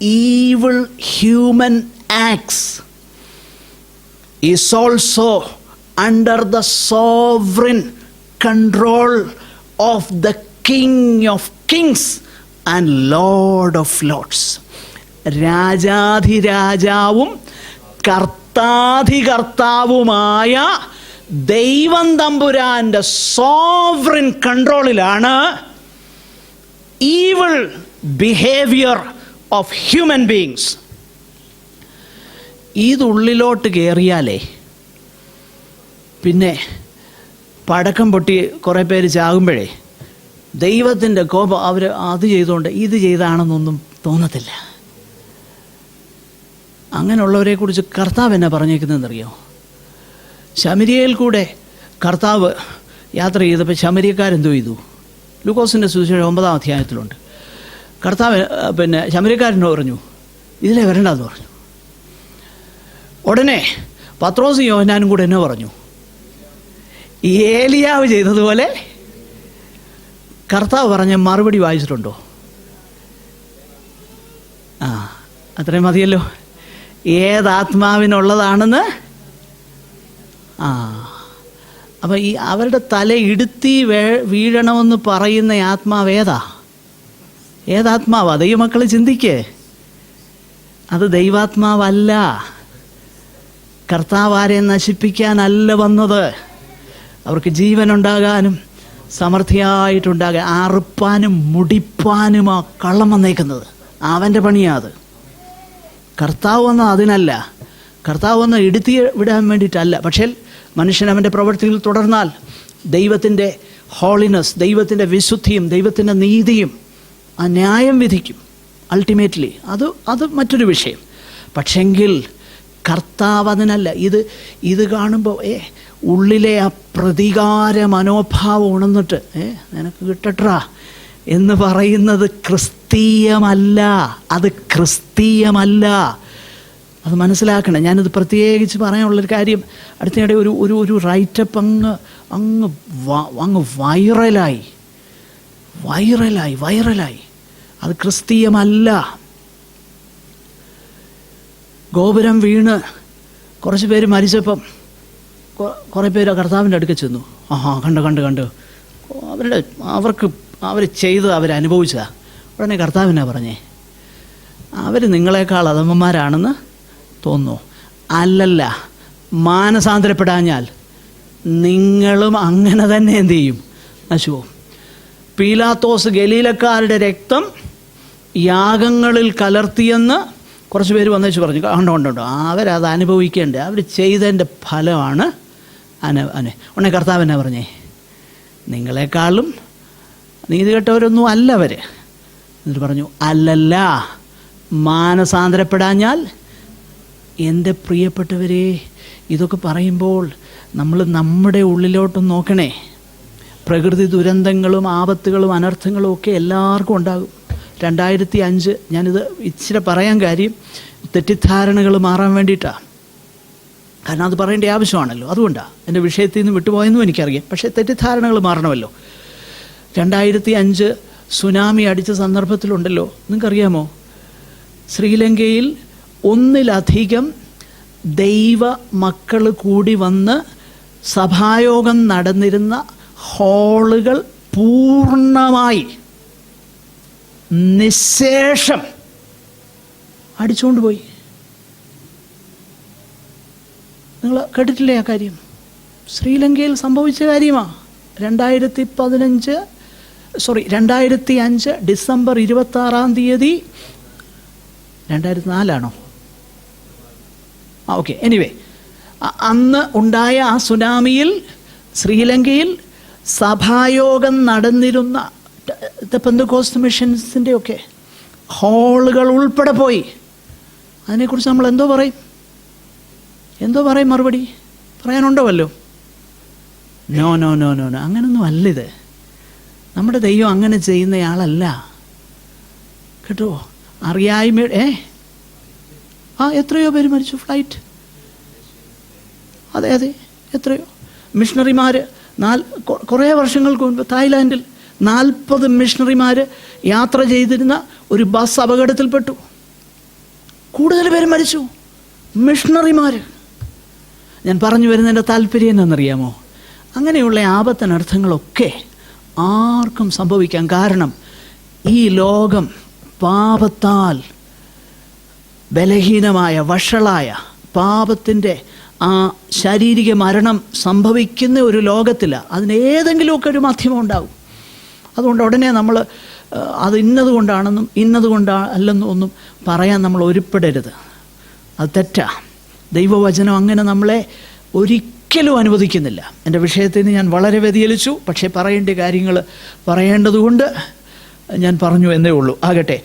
evil human acts is also under the sovereign control of the King of Kings and Lord of Lords. രാജാധിരാജാവും കർത്താധികർത്താവുമായ ദൈവം തമ്പുരാന്റെ sovereign കൺട്രോളിലാണ് evil behaviour of human beings ഇതുള്ളിലോട്ട് കയറിയാലേ പിന്നെ പടക്കം പൊട്ടി കുറേ പേര് ചാകുമ്പോഴേ ദൈവത്തിന്റെ കോപം അവർ അത് ചെയ്തുകൊണ്ട് ഇത് ചെയ്താണെന്നൊന്നും തോന്നത്തില്ല. അങ്ങനെയുള്ളവരെ കുറിച്ച് കർത്താവ് എന്നെ പറഞ്ഞേക്കുന്നതെന്നറിയോ? ശമരിയയിൽ കൂടെ കർത്താവ് യാത്ര ചെയ്തപ്പോൾ ശമരിയക്കാരെന്തോ ചെയ്തു. ലൂക്കോസിന്റെ സുവിശേഷം ഒമ്പതാം അധ്യായത്തിലുണ്ട്. കർത്താവ് പിന്നെ ശമരിയക്കാരനോ പറഞ്ഞു ഇതിലെ വരണ്ടെന്ന് പറഞ്ഞു. ഉടനെ പത്രോസും യോഹനാനും കൂടെ എന്നെ പറഞ്ഞു ഏലിയാവ് ചെയ്തതുപോലെ കർത്താവ് പറഞ്ഞ മറുപടി വായിച്ചിട്ടുണ്ടോ? ആ അത്രയും മതിയല്ലോ. ഏതാത്മാവിനുള്ളതാണെന്ന്. ആ അപ്പം ഈ അവരുടെ തല ഇടുത്തി വീഴണമെന്ന് പറയുന്ന ആത്മാവ് ഏതാ? ഏതാത്മാവാ? ദൈവമക്കൾ ചിന്തിക്കേ. അത് ദൈവാത്മാവല്ല. കർത്താവാരെ നശിപ്പിക്കാനല്ല വന്നത്. അവർക്ക് ജീവനുണ്ടാകാനും സമൃദ്ധിയായിട്ടുണ്ടാകാൻ അറുപ്പാനും മുടിപ്പാനും ആ കള്ളം വന്നേക്കുന്നത്. അവന്റെ പണിയാ അത്. കർത്താവ് വന്ന അതിനല്ല. കർത്താവ് വന്ന ഇടുത്തി വിടാൻ വേണ്ടിയിട്ടല്ല. പക്ഷേ മനുഷ്യൻ അവന്റെ പ്രവൃത്തിയിൽ തുടർന്നാൽ ദൈവത്തിന്റെ ഹോളിനെസ് ദൈവത്തിന്റെ വിശുദ്ധിയും ദൈവത്തിന്റെ നീതിയും ആ ന്യായം വിധിക്കും അൾട്ടിമേറ്റ്ലി അത് അത് മറ്റൊരു വിഷയം. പക്ഷെങ്കിൽ കർത്താവ് അതിനല്ല. ഇത് ഇത് കാണുമ്പോൾ ഏ ഉള്ളിലെ ആ പ്രതികാര മനോഭാവം ഉണർന്നിട്ട് ഏ നിനക്ക് കിട്ടട്ടാ എന്ന് പറയുന്നത് ക്രിസ്തീയമല്ല. അത് ക്രിസ്തീയമല്ല. അത് മനസ്സിലാക്കണം. ഞാനത് പ്രത്യേകിച്ച് പറയാനുള്ളൊരു കാര്യം അടുത്തിടെ ഒരു ഒരു ഒരു റൈറ്റപ്പ് അങ്ങ് അങ്ങ് അങ്ങ് വൈറലായി വൈറലായി വൈറലായി അത് ക്രിസ്തീയമല്ല. ഗോപുരം വീണ് കുറച്ച് പേര് മരിച്ചപ്പം കുറേ പേര് കർത്താവിന്റെ അടുക്കൽ ചെന്നു. ആഹാ കണ്ട് കണ്ട് കണ്ട്. അവരുടെ അവർക്ക് അവർ ചെയ്ത് അവരനുഭവിച്ചതാണ് ഉടനെ കർത്താവിനാ പറഞ്ഞേ? അവർ നിങ്ങളെക്കാൾ അധമന്മാരാണെന്ന് തോന്നുന്നു. അല്ലല്ല മാനസാന്തരപ്പെടാഞ്ഞാൽ നിങ്ങളും അങ്ങനെ തന്നെ എന്തു ചെയ്യും? നശുവും പീലാത്തോസ് ഗലീലക്കാരുടെ രക്തം യാഗങ്ങളിൽ കലർത്തിയെന്ന് കുറച്ച് പേര് വന്നേച്ച് പറഞ്ഞു. കണ്ടോ കണ്ടോ അവരത് അനുഭവിക്കേണ്ടത് അവർ ചെയ്തതിന്റെ ഫലമാണ് അന അനെ ഉടനെ കർത്താവ് എന്നാ പറഞ്ഞേ? നിങ്ങളെക്കാളും നീതി കെട്ടവരൊന്നും അല്ല അവർ എന്നിട്ട് പറഞ്ഞു അല്ലല്ല മാനസാന്തരപ്പെടാഞ്ഞാൽ എന്റെ പ്രിയപ്പെട്ടവരെ ഇതൊക്കെ പറയുമ്പോൾ നമ്മൾ നമ്മുടെ ഉള്ളിലോട്ട് നോക്കണേ. പ്രകൃതി ദുരന്തങ്ങളും ആപത്തുകളും അനർത്ഥങ്ങളും ഒക്കെ എല്ലാവർക്കും ഉണ്ടാകും. രണ്ടായിരത്തി അഞ്ച് ഞാനിത് ഇച്ചിരി പറയാൻ കാര്യം തെറ്റിദ്ധാരണകൾ മാറാൻ വേണ്ടിയിട്ടാണ് കാരണം അത് പറയേണ്ട ആവശ്യമാണല്ലോ അതുകൊണ്ടാണ് എന്റെ വിഷയത്തിൽ നിന്ന് വിട്ടുപോയെന്നും എനിക്കറിയാം പക്ഷേ തെറ്റിദ്ധാരണകൾ മാറണമല്ലോ. രണ്ടായിരത്തി അഞ്ച് സുനാമി അടിച്ച സന്ദർഭത്തിലുണ്ടല്ലോ നിങ്ങൾക്കറിയാമോ? ശ്രീലങ്കയിൽ ഒന്നിലധികം ദൈവ മക്കൾ കൂടി വന്ന് സഭായോഗം നടന്നിരുന്ന ഹോളുകൾ പൂർണമായി നിശേഷം. അടിച്ചുകൊണ്ട് പോയി നിങ്ങൾ കേട്ടിട്ടില്ലേ ആ കാര്യം? ശ്രീലങ്കയിൽ സംഭവിച്ച കാര്യമാണ് രണ്ടായിരത്തി പതിനഞ്ച് സോറി രണ്ടായിരത്തി അഞ്ച് ഡിസംബർ ഇരുപത്താറാം തീയതി രണ്ടായിരത്തി നാലാണോ ആ ഓക്കെ. എനിവേ അന്ന് ഉണ്ടായ ആ സുനാമിയിൽ ശ്രീലങ്കയിൽ സഭായോഗം നടന്നിരുന്ന പെന്തകോസ്റ്റ് മിഷൻസിന്റെ ഒക്കെ ഹോളുകൾ ഉൾപ്പെടെ പോയി. അതിനെക്കുറിച്ച് നമ്മൾ എന്തോ പറയും? എന്തോ പറയും മറുപടി? പറയാനുണ്ടോ വല്ലോ? No no no no no അങ്ങനൊന്നും അല്ല ഇത് നമ്മുടെ ദൈവം അങ്ങനെ ചെയ്യുന്നയാളല്ല. കേട്ടോ? അറിയായ്മ ഏ? ആ എത്രയോ പേര് മരിച്ചു. ഫ്ലൈറ്റ്. അതെ അതെ എത്രയോ. മിഷണറിമാർ നാല് കുറേ വർഷങ്ങൾക്ക് മുൻപ് തായ്ലാൻഡിൽ നാൽപ്പത് മിഷണറിമാർ യാത്ര ചെയ്തിരുന്ന ഒരു ബസ് അപകടത്തിൽപ്പെട്ടു. കൂടുതൽ പേര് മരിച്ചു. മിഷണറിമാർ ഞാൻ പറഞ്ഞു വരുന്നതിന്റെ താല്പര്യം എന്നറിയാമോ അങ്ങനെയുള്ള ആപത്തനർത്ഥങ്ങളൊക്കെ ആർക്കും സംഭവിക്കാം കാരണം ഈ ലോകം പാപത്താൽ ബലഹീനമായ വഷളായ പാപത്തിന്റെ ആ ശാരീരിക മരണം സംഭവിക്കുന്ന ഒരു ലോകത്തില്ല അതിന് ഏതെങ്കിലുമൊക്കെ ഒരു മാധ്യമം ഉണ്ടാവും. അതുകൊണ്ട് ഉടനെ നമ്മൾ അത് ഇന്നത് കൊണ്ടാണെന്നും ഇന്നത് ഒന്നും പറയാൻ നമ്മൾ ഒരുപ്പെടരുത്. അത് തെറ്റാ. ദൈവവചനം അങ്ങനെ നമ്മളെ ഒരിക്കലും അനുവദിക്കുന്നില്ല. എന്റെ വിഷയത്തിൽ നിന്ന് ഞാൻ വളരെ വ്യതിചലിച്ചു. പക്ഷേ പറയേണ്ട കാര്യങ്ങൾ പറയേണ്ടതുകൊണ്ട് ഞാൻ പറഞ്ഞു എന്നേ ഉള്ളൂ. ആകട്ടെ.